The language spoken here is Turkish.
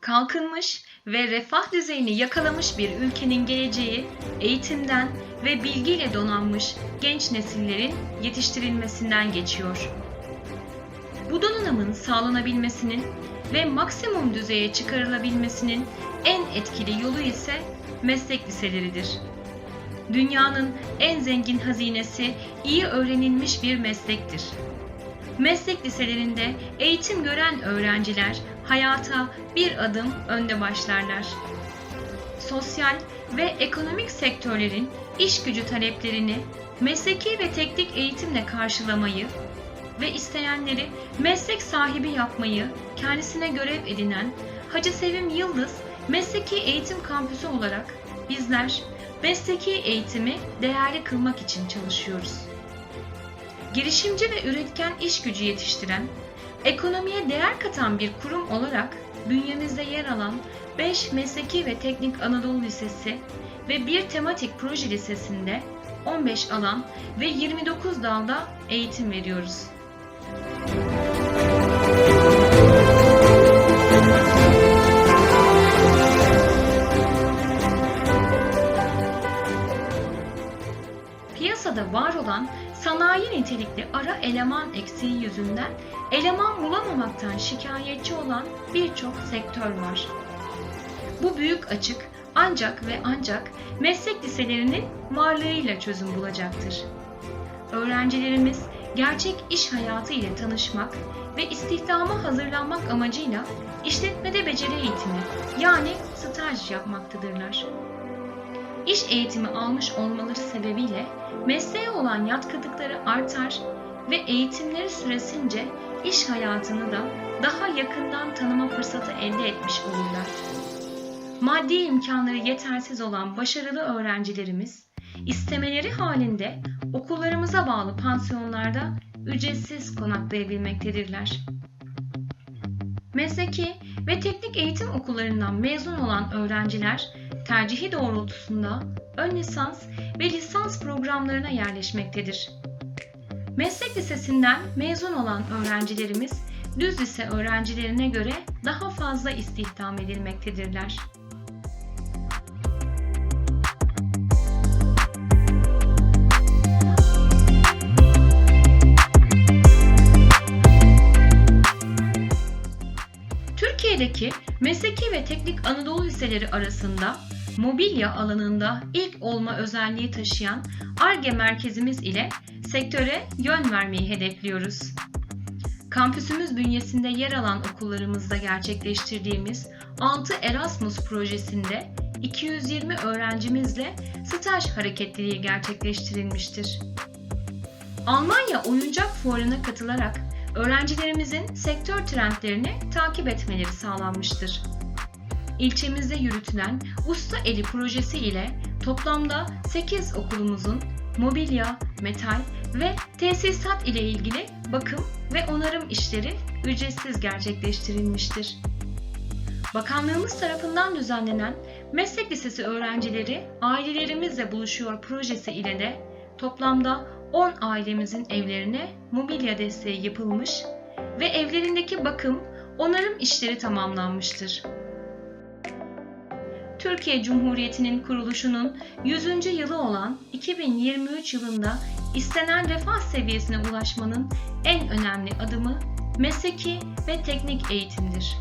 Kalkınmış ve refah düzeyini yakalamış bir ülkenin geleceği eğitimden ve bilgiyle donanmış genç nesillerin yetiştirilmesinden geçiyor. Bu donanımın sağlanabilmesinin ve maksimum düzeye çıkarılabilmesinin en etkili yolu ise meslek liseleridir. Dünyanın en zengin hazinesi iyi öğrenilmiş bir meslektir. Meslek liselerinde eğitim gören öğrenciler hayata bir adım önde başlarlar. Sosyal ve ekonomik sektörlerin iş gücü taleplerini mesleki ve teknik eğitimle karşılamayı ve isteyenleri meslek sahibi yapmayı kendisine görev edinen Hacı Sevim Yıldız Mesleki Eğitim Kampüsü olarak bizler mesleki eğitimi değerli kılmak için çalışıyoruz. Girişimci ve üretken iş gücü yetiştiren, ekonomiye değer katan bir kurum olarak bünyemizde yer alan 5 Mesleki ve Teknik Anadolu Lisesi ve bir tematik proje lisesinde 15 alan ve 29 dalda eğitim veriyoruz. Piyasada var olan sanayi nitelikli ara eleman eksiği yüzünden eleman bulamamaktan şikayetçi olan birçok sektör var. Bu büyük açık ancak ve ancak meslek liselerinin varlığıyla çözüm bulacaktır. Öğrencilerimiz gerçek iş hayatı ile tanışmak ve istihdama hazırlanmak amacıyla işletmede beceri eğitimi yani staj yapmaktadırlar. İş eğitimi almış olmaları sebebiyle mesleğe olan yatkınlıkları artar ve eğitimleri süresince iş hayatını da daha yakından tanıma fırsatı elde etmiş olurlar. Maddi imkanları yetersiz olan başarılı öğrencilerimiz istemeleri halinde okullarımıza bağlı pansiyonlarda ücretsiz konaklayabilmektedirler. Mesleki ve teknik eğitim okullarından mezun olan öğrenciler tercihi doğrultusunda ön lisans ve lisans programlarına yerleşmektedir. Meslek lisesinden mezun olan öğrencilerimiz düz lise öğrencilerine göre daha fazla istihdam edilmektedirler. Türkiye'deki mesleki ve teknik Anadolu liseleri arasında mobilya alanında ilk olma özelliği taşıyan ARGE merkezimiz ile sektöre yön vermeyi hedefliyoruz. Kampüsümüz bünyesinde yer alan okullarımızda gerçekleştirdiğimiz 6 Erasmus projesinde 220 öğrencimizle staj hareketliliği gerçekleştirilmiştir. Almanya Oyuncak Fuarı'na katılarak öğrencilerimizin sektör trendlerini takip etmeleri sağlanmıştır. İlçemizde yürütülen Usta Eli projesi ile toplamda 8 okulumuzun mobilya, metal ve tesisat ile ilgili bakım ve onarım işleri ücretsiz gerçekleştirilmiştir. Bakanlığımız tarafından düzenlenen Meslek Lisesi öğrencileri Ailelerimizle Buluşuyor projesi ile de toplamda 10 ailemizin evlerine mobilya desteği yapılmış ve evlerindeki bakım, onarım işleri tamamlanmıştır. Türkiye Cumhuriyeti'nin kuruluşunun 100. yılı olan 2023 yılında istenen refah seviyesine ulaşmanın en önemli adımı mesleki ve teknik eğitimdir.